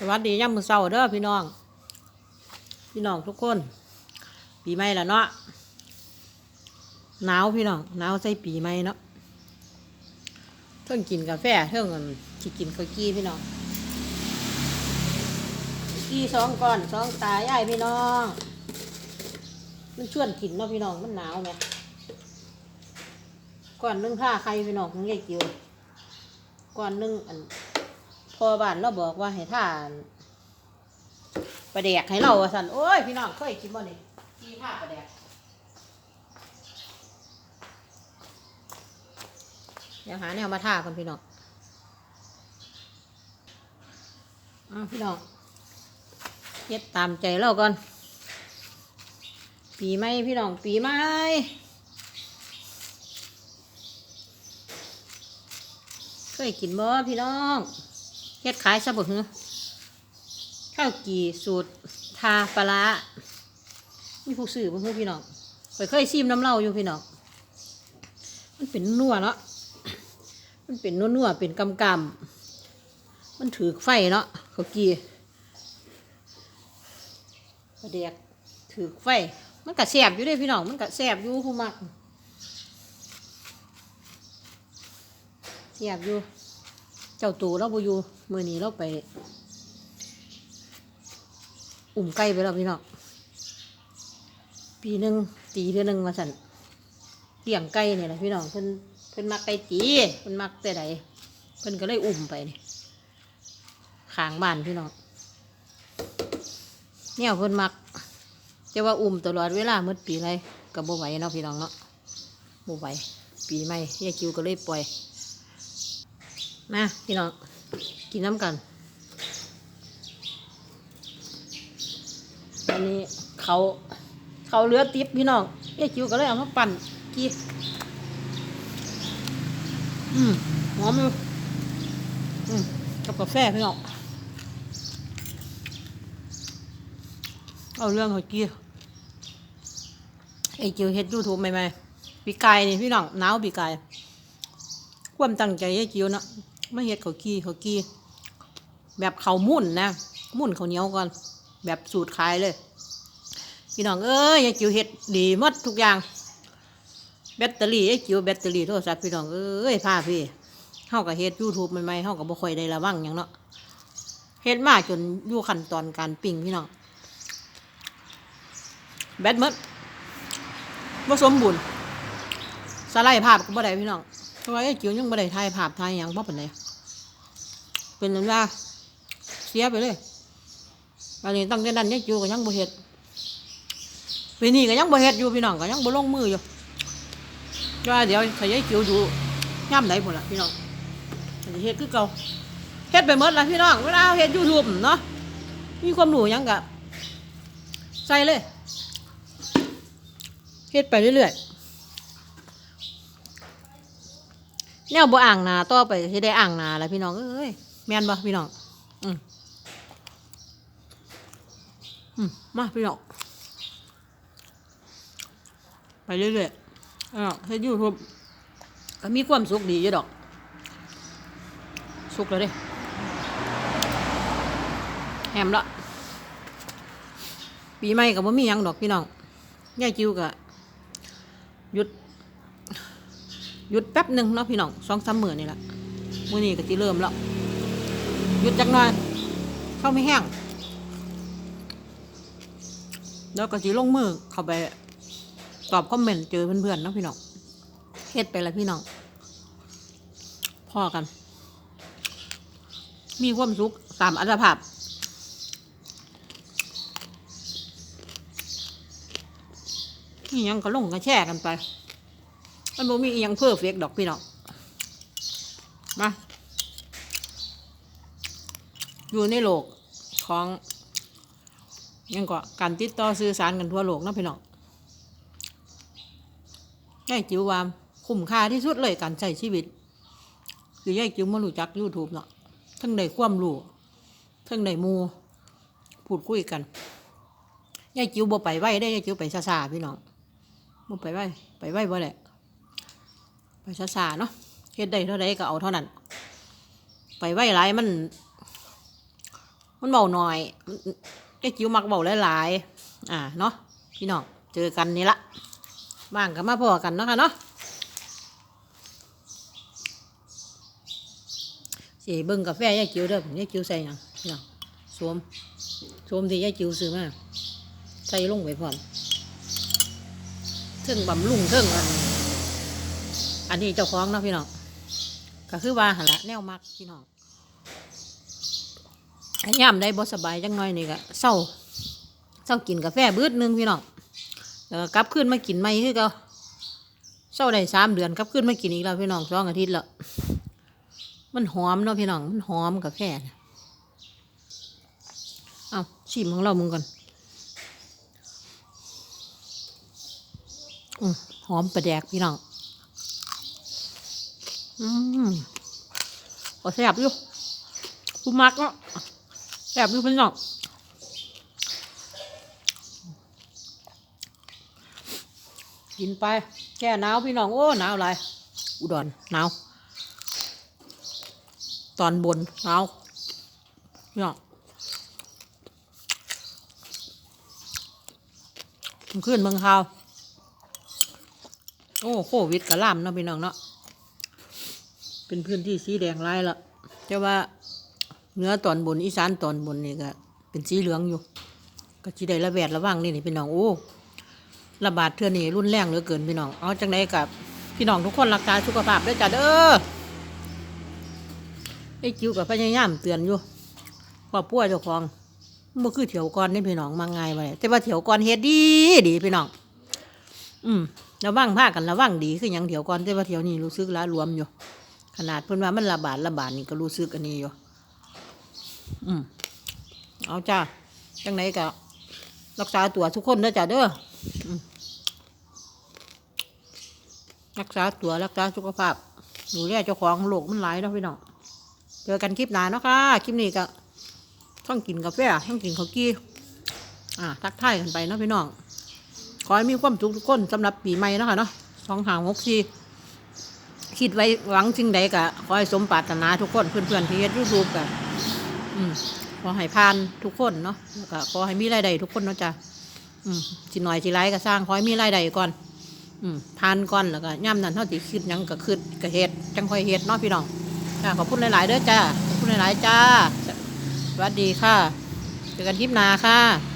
สวัสดีย่ำมือเศร้าเด้อพี่น้อง พี่น้องทุกคน ปีใหม่ละเนาะหนาวพี่น้องหนาวใส่ปีใหม่เนาะเท่งกินกาแฟเท่งอันกินข้าวกี้พี่น้องกี้สองก้อนสองตายายพี่น้อง มันชวนกินเนาะพี่น้องมันหนาวไหมก่อนนึ่งผ้าใครพี่น้องของยายกิวก่อนนึ่งอัน พอบ้านเราบอกว่าให้ท่านประแดกให้เราสันโอ้ยพี่น้องเคยกินบ่นี่กีท่าประแดกเดี๋ยวหาแนวมาท่ากันพี่น้องอาพี่น้องเฮ็ดตามใจเราก่อน ปีใหม่พี่น้องปีใหม่เคยกินบ่พี่น้อง เฮ็ดขายซะบ่หือข้าวกี่สูตรทาปลามีผู้ซื้อบ่หือพี่น้องข่อยเคยซิมน้ำเหล้าอยู่พี่น้องมันเป็นนัวเนาะมันเป็นนัวๆเป็นกำกำๆมันถือไฟเนาะข้าวกี่ประเดียกถือไฟ มันก็แซ่บอยู่เด้พี่น้อง มันก็แซ่บอยู่ผู้มักแซ่บอยู่ เจ้าตูเราบ่อยู่มื้อนี้เราไป อุ่มไก่ไปแล้วพี่น้องปีหนึ่งตีเดือนหนึ่งมาสั่นเลี้ยงไก่เนี่ยแหละพี่น้องเพิ่นเพิ่นมักไก่ตีเพิ่นมักแต่ใดเพิ่นก็เลยอุ่มไปนี่ข้างบ้านพี่น้องเนี่ยเพิ่นมักจะว่าอุ่มตลอดเวลาเมื่อปีไรก็บ่ไหวเนาะพี่น้องเนาะบ่ไหวปีใหม่ยายคิวก็เลยปล่อย มาพี่น้องกินน้ำกัน อันนี้เขาเขาเลือติบพี่น้องเอ้จิ๋วก็เลยเอามาปั่นกีอืมหอมอยู่อืมกับกาแฟพี่น้องเอาเรื่องเขากี้ไอ้จิ๋วเฮ็ดยูทูบใหม่ๆปีกายนี่พี่น้องหนาวปีกาย ความตั้งใจยายจิ๋วเนาะ มาเฮ็ดข้าวกี้ข้าวกี้ แบบข้าวมุ่นนะมุ่นข้าวเหนียวก่อน แบบสูตรขายเลย พี่น้องเอ้ยยายจิ๋วเฮ็ดดีหมดทุกอย่าง แบตเตอรี่ยายจิ๋วแบตเตอรี่โทรศัพท์พี่น้องเอ้ยพาพี่เฮาก็เฮ็ด YouTube ใหม่ๆเฮาก็บ่ค่อยได้ระวังหยังเนาะเฮ็ดมาจนอยู่ขั้นตอนการปิ้งพี่น้องแบตหมดบ่สมบูรณ์สไลด์ภาพก็บ่ได้พี่น้อง เพราะว่าไอ้จิ๋วยังไม่ได้ถ่ายภาพถ่ายหยังบ่เป็นไรเป็นนั้นว่าเสียไปเลยอันนี้ตั้งแต่นั้นไอ้จิ๋วก็ยังบ่เฮ็ดปีนี้ก็ยังบ่เฮ็ดอยู่พี่น้องก็ยังบ่ลงมืออยู่ว่าเดี๋ยวถ้าไอ้จิ๋วอยู่ย่ำไหนพุ่นล่ะพี่น้องเฮ็ดคือเก่าเฮ็ดไปหมดละพี่น้องเวลาเฮ็ด YouTube เนาะมีความรู้ยังก็ใส่เลยเฮ็ดไปเรื่อยๆ แนวบ่อ่างนาต่อไปสิได้อ่างนาแล้วพี่น้องเอ้ยแม่นบ่พี่น้องอืมอืมมาพี่น้องไปเรื่อยๆอ้าวเฮ็ดยูทูบก็มีความสุขดีอยู่ดอก สุขแล้วเด้แฮมละปีใหม่ก็บ่มีหยังดอกพี่น้องยายจิวก็หยุด หยุดแป๊บหนึ่งเนาะพี่น้องสองสามหมื่นนี่แหละมื้อนี้ก็จะเริ่มแล้วหยุดจักหน่อยเข้าไม่แห้งแล้วก็จะลงมือเข้าไปตอบคอมเมนต์เจอเพื่อนๆเนาะพี่น้องเฮ็ดไปแล้วพี่น้องพ่อกัน มีความสุขตามอัตภาพนี่ยังก็ลงก็แช่กันไป มันบ่มีอหยังเพอร์เฟกดอกพี่น้องมาอยู่ในโลกของยังก็การติดต่อสื่อสารกันทั่วโลกนะพี่น้องยายจิ๋วว่าคุ้มค่าที่สุดเลยการใช้ชีวิต คือยายจิ๋วมารู้จัก YouTube เนาะทั้งได้ความรู้ทั้งได้หมูพูดคุยกันยายจิ๋วบ่ไปไว้ได้ยายจิ๋วไปซาๆพี่น้องบ่ไปไว้ไปไว้บ่แหละ ไปช้าๆเนาะเฮ็ดได้เท่าใดก็เอาเท่านั้น ไปไหวหลายมัน มันเบาหน่อยไอ้จิ๋วมักเบาหลายๆอ่าเนาะพี่น้องเจอกันนี่ละบ้างก็มาพอกันเนาะค่ะเนาะสิเบิ่งกาแฟยายจิ๋วเด้อยายจิ๋วใส่ยังพี่น้องสวมสวมที่ยายจิ๋วซื้อมาใส่ลงไปพร้อมเทิงบำรุงเทิงอัน อันนี้เจ้าของเนาะพี่น้องก็คือว่าหันละแนวมักพี่น้องอันย่ำได้บ่สบายจังน้อยนี่ก็เศร้าเศร้ากินกาแฟบืดนึงพี่น้องแล้วก็กลับขึ้นมากินใหม่คือเก็เศร้าได้สามเดือนกลับขึ้นมากินอีกแล้วพี่น้องสองอาทิตย์แล้วมันหอมเนาะพี่น้องมันหอมกาแฟนะเอาชิมของเรามึงก่อนอหอมประแดกพี่น้อง อืมโอ้แซ่บอยู่กูมักเนาะแซ่บอยู่พี่น้องกินไปแค่หนาวพี่น้อง โอ้หนาวอะไรอุดรหนาวตอนบนหนาวพี่น้องขึ้นเมืองข่าว โอ้โควิดกระล่ำเนาะพี่น้องเนาะ เป็นพื้นที่สีแดงไล่ละแต่ว่าเหนือตอนบนอีสานตอนบนนี่ก็เป็นสีเหลืองอยู่ ก็จีได้ระแวดระวังนี่นี่พี่น้องโอ้ระบาดเทื่อนี่รุนแรงเหลือเกินพี่น้องเอาจังไดกับพี่น้องทุกคนรักษาสุขภาพด้วยจ้ะเด้อไอ้จิ๋วกับพยายามเตือนอยู่ว่าป่วยเจ้าของเมันคือเถียวก่อนนี่พี่น้องมาไง่ายไปแต่ว่าเถียวก่อนเฮ็ดดีดีพี่น้อง อืมระวังผ้ากันระวังดีคือหยังเถียวก่อนแต่ว่าเถียวนี้รู้สึกละรวมอยู่ ขนาดเพิ่นว่ามันระบาดระบาดนี่ก็รู้สึกอันนี้อยู่ อืมเอาจ้าจังไหนก็รักษาตัวทุกคนเด้อจ้าเด้อรักษาตัวรักษาสุขภาพดูแลเจ้าของโรคมันหลายเนาะพี่น้องเจอกันคลิปหน้าเนาะค่ะคลิปนี้ก็ต้องกินกาแฟต้องกินข้าวกี้อ่าทักทายกันไปเนาะพี่น้องขอให้มีความสุขทุกคนสำหรับปีใหม่นะคะเนาะสองหางหกสี่ คิดไว้หวังสิ่งใดก็ขอให้สมปรารถนาทุกคนเพื่อนๆที่เฮ็ดยูทูบกันอืมขอให้ผ่านทุกคนเนาะแล้วก็ขอให้มีรายได้ทุกคนเนาะจ้ะอืมสิหน่อยสิไรก็สร้างขอให้มีรายได้ก่อน อืมผ่านก่อนแล้วก็ย่ำนั้นเท่าที่คิดยังก็คิดก็เฮ็ดจังค่อยเฮ็ดเนาะพี่น้องจ้าขอบคุณหลายๆเด้อจ้าขอบคุณหลายๆจ้าสวัสดีค่ะเจอกันคลิปหน้าค่ะ